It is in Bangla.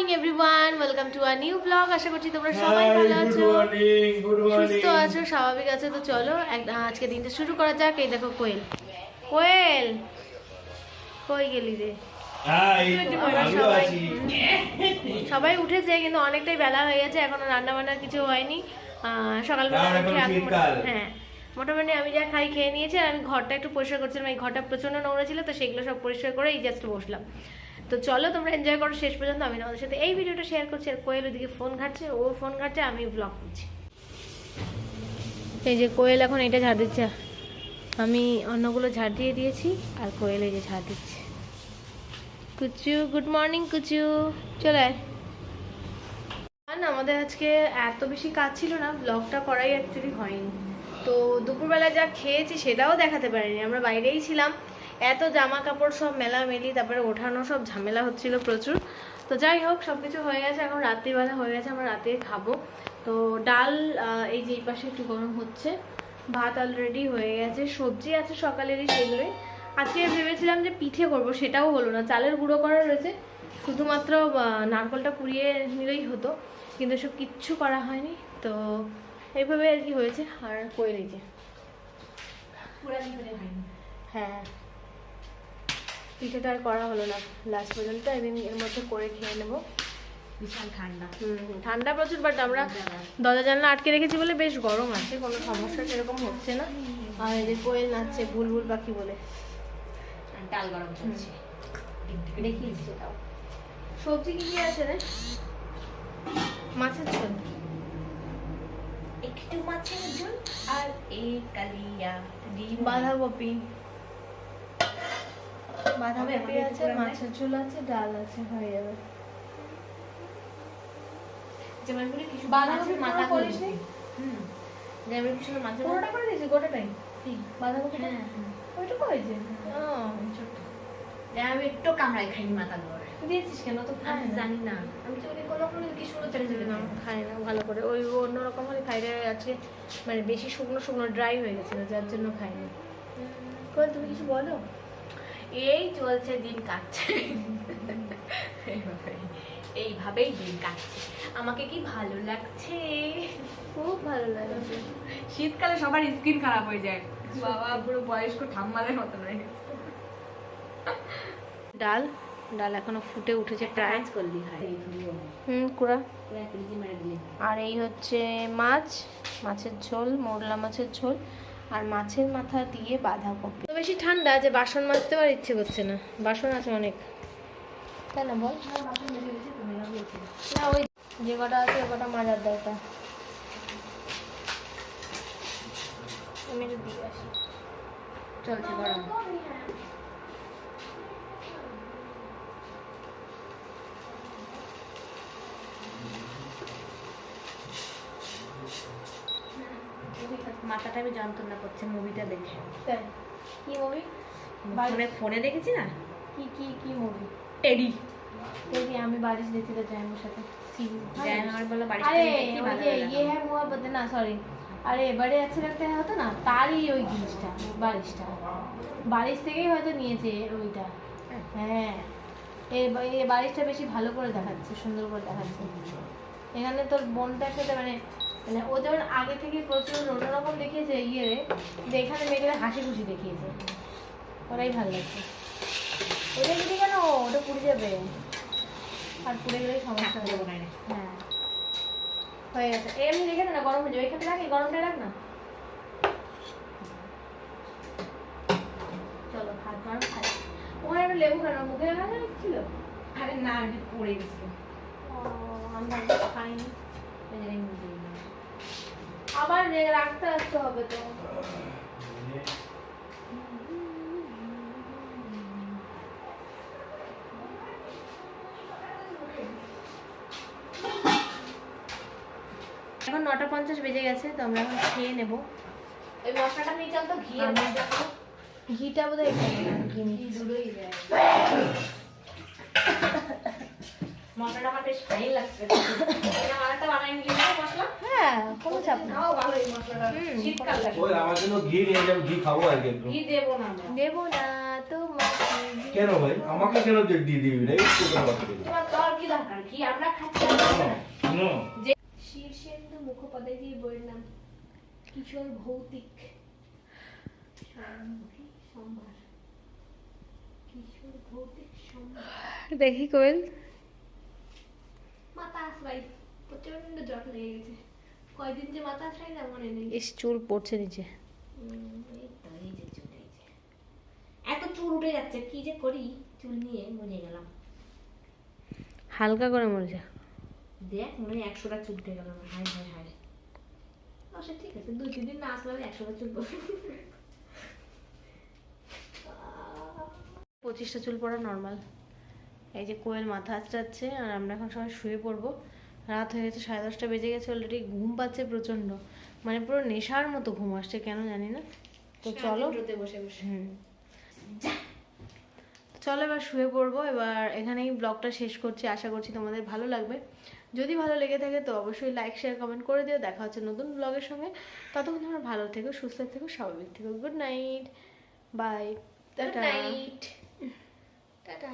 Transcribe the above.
Morning everyone welcome to a new blog আশা করছি তোমরা সবাই ভালো আছো মর্নিং গুড সুস্থ আছো স্বাভাবিক আছো। তো চলো আজকে দিনটা শুরু করা যাক। এই দেখো কোয়েল। কোয়েল কই গেলি রে? সবাই। উঠেছে কিন্তু অনেকটাই বেলা হয়ে গেছে। এখনও রান্না বান্নার কিছু হয়নি। আহ, সকালবেলা হ্যাঁ মোটামুটি আমি যা খাই খেয়ে নিয়েছি আর আমি ঘরটা একটু পরিষ্কার করছিলাম। এই ঘরটা প্রচণ্ড নোংরা ছিল তো সেগুলো সব পরিষ্কার করে এই জাস্ট বসলাম। তো চলো তোমরা এনজয় করো শেষ পর্যন্ত আমি তোমাদের সাথে এই ভিডিওটা শেয়ার করছি আর কোয়েল ওদিকে ফোন ঘাটছে ও ফোন ঘাটছে আমি ব্লগ করছি। এই যে কোয়েল এখন এটা ঝাড় দিচ্ছে। আমি অন্যগুলো ঝাড় দিয়ে দিয়েছি আর কোয়েল এই যে ঝাড় দিচ্ছে। কুচু গুড মর্নিং কুচু। চলে আয়। আমাদের আজকে এত বেশি কাজ ছিল না ব্লগটা করাই অ্যাকচুয়ালি হয়নি। তো দুপুরবেলা যা খেয়েছি সেটাও দেখাতে পারিনি আমরা বাইরেই ছিলাম। এত জামা কাপড় সব মেলামেলি তারপরে ওঠানো সব ঝামেলা হচ্ছিল প্রচুর। তো যাই হোক সব কিছু হয়ে গেছে এখন রাত্রিবেলা হয়ে গেছে আমরা রাতে খাব। তো ডাল এই যে এই পাশে একটু গরম হচ্ছে ভাত অলরেডি হয়ে গেছে সবজি আছে সকালেরই সেগুলোই। আজকে ভেবেছিলাম যে পিঠে করব সেটাও হলো না। চালের গুঁড়ো করা রয়েছে শুধুমাত্র নারকলটা পুড়িয়ে নিলেই হতো কিন্তু সব কিচ্ছু করা হয়নি। তো এইভাবে আর কি হয়েছে আর কই রয়েছে হ্যাঁ। পিঠেটা আর করা হলো না। লাস্ট পর্যন্ত একদিন এর মধ্যে করে খেয়ে নেব। বিশাল ঠান্ডা। হুম, ঠান্ডা প্রচুর বাট আমরা দরজা জানলা আটকে রেখেছি বলে বেশ গরম আছে কোনো সমস্যা সেরকম হচ্ছে না। আর এই যে কোয়েল নাচছে বুলবুল পাখি বলে। ডাল গরম চলছে সেটাও সবজি কি কি আছে রে? মাছের ঝোল। একটু মাছের ঝোল আর এই কালিয়া ডিম। বাঁধাকপি। বাঁধাকপি আছে মাছের ঝোল আছে ডাল আছে হয়ে যাবে। যেমন করে কিছু বাঁধাকপি মাথা পুরো করিস করিস নি? হুম। যেমন কিছু মাছের পুরোটা করে দিয়েছি গোটাটাই বাঁধাকপি হ্যাঁ ওইটুকু হয়েছে? আমি একটু কামড়াই খাইনি মাথা ধরে দিয়েছিস কেন? তো আমি জানি না। আমি তো ওকে কোনো কি না, খাই না ভালো করে। ওই অন্যরকম হলে আজকে মানে বেশি শুকনো শুকনো ড্রাই হয়ে গেছিল যার জন্য খাইনি তুমি কিছু বলো? এই চলছে দিন কাটছে। এইভাবেই- দিন কাটছে। আমাকে কি ভালো লাগছে? খুব ভালো লাগছে। শীতকালে সবার স্কিন খারাপ হয়ে যায়। বাবা পুরো বয়স্ক ঠাম্মাদের মতো হয়ে ডাল? ডাল এখনও ফুটে উঠেছে প্রায়। করলি হুম কুড়া। আর এই হচ্ছে মাছ মাছের ঝোল মোরলা মাছের ঝোল। আর মাছের মাথা দিয়ে বাঁধাকপি তো বেশি ঠান্ডা যে বাসন মাজতে আর ইচ্ছে করছে না। বাসন আছে অনেক। তাই না বল? না ওই যে কটা আছে কটা মাজার দরকার আমি একটু দিয়ে আসি। চলছে গরম। মাথাটা আমি যন্ত্রণা করছে মুভিটা দেখে। তাই? কি মুভি ফোনে ফোনে দেখেছি না? কি কি কি মুভি টেডি দেখি আমি বারিশ দেখতে তো আমার সাথে। আরে। ইয়ে হ্যাঁ মোহাব্বত না সরি আরে এবারে আছে একটা হতো না? তারই ওই জিনিসটা বারিশটা বারিশ থেকেই হয়তো নিয়েছে ওইটা। হ্যাঁ। এই বারিশটা বেশি ভালো করে দেখাচ্ছে সুন্দর করে দেখাচ্ছে। এখানে তোর বোনটার সাথে মানে মানে ও যেমন আগে থেকে প্রচুর অন্যরকম দেখিয়েছে ইয়ে এখানে মেয়েদের হাসি খুশি দেখিয়েছে। ওরাই ভালো লাগছে। ওটা যদি কেন? ওটা পুড়ে যাবে। আর পুড়ে গেলেই সমস্যা দেবো না রে। হ্যাঁ। হয়ে গেছে। এমনি রেখে দে না গরম হয়ে যাবে। এখানে রাখ গরমটা রাখ না। চলো ভাত গরম খাই। ওখানে একটা লেবু কেন মুখে লাগা ছিল আরে না আমি পড়ে গেছিল। ও আমরা খাইনি। আবার রাখতে আসতে হবে তো। এখন নটা পঞ্চাশ বেজে গেছে তো আমরা এখন খেয়ে নেব। ওই মশলাটা নিয়ে চল তো ঘি ঘিটা বোধ হয় ঘি ঘি দেয় মশলাটা আমার বেশ ফাইন লাগছে আমার একটা বানাই নিলি না মশলা হ্যাঁ কোনো চাপ না খাও ভালো এই মশলাটা হুম, শীতকাল লাগে ওই আমার জন্য ঘি নিয়ে যাব ঘি খাব আর একটু। ঘি দেবো না আমরা। না তোমাকে কেন ভাই? আমাকে কেন দিয়ে দিবি না একটু করে আমাকে দিবি। তোমার তোর কি দরকার? ঘি আমরা খাচ্ছি No. শীর্ষেন্দু মুখোপাধ্যায়জির বইয়ের নাম। কিশোর ভৌতিক। সম্ভি সম্ভার। কিশোর ভৌতিক সম্ভার। দেখি কোয়েল। মাথা আসবাই প্রচণ্ড জট লেগে গেছে। কয়দিন যে মাথা না মনে নেই। ইস চুল পড়ছে নিচে। এত চুল উঠে যাচ্ছে কি যে করি? চুল নিয়ে মরে গেলাম। হালকা করে মরে যা। দেখ মনে হয় একশোটা চুল উঠে গেল। হায় হায় হায়। আচ্ছা ঠিক আছে দুই তিন দিন না আসলে একশোটা চুল পঁচিশটা চুল পড়া নর্মাল এই যে কোয়েল মাথা আঁচড়াচ্ছে আর আমরা এখন সবাই শুয়ে পড়ব। রাত হয়ে গেছে সাড়ে দশটা বেজে গেছে অলরেডি ঘুম পাচ্ছে প্রচণ্ড। মানে পুরো নেশার মতো ঘুম আসছে কেন জানি না। তো চলো। বসে বসে। হুম। চলো এবার শুয়ে পড়ব এবার এখানেই ব্লগটা শেষ করছি আশা করছি তোমাদের ভালো লাগবে। যদি ভালো লেগে থাকে তো অবশ্যই লাইক শেয়ার কমেন্ট করে দিও দেখা হচ্ছে নতুন ব্লগের সঙ্গে। ততক্ষণ তোমরা ভালো থেকো সুস্থ থেকো স্বাভাবিক থেকো। Good night bye night tata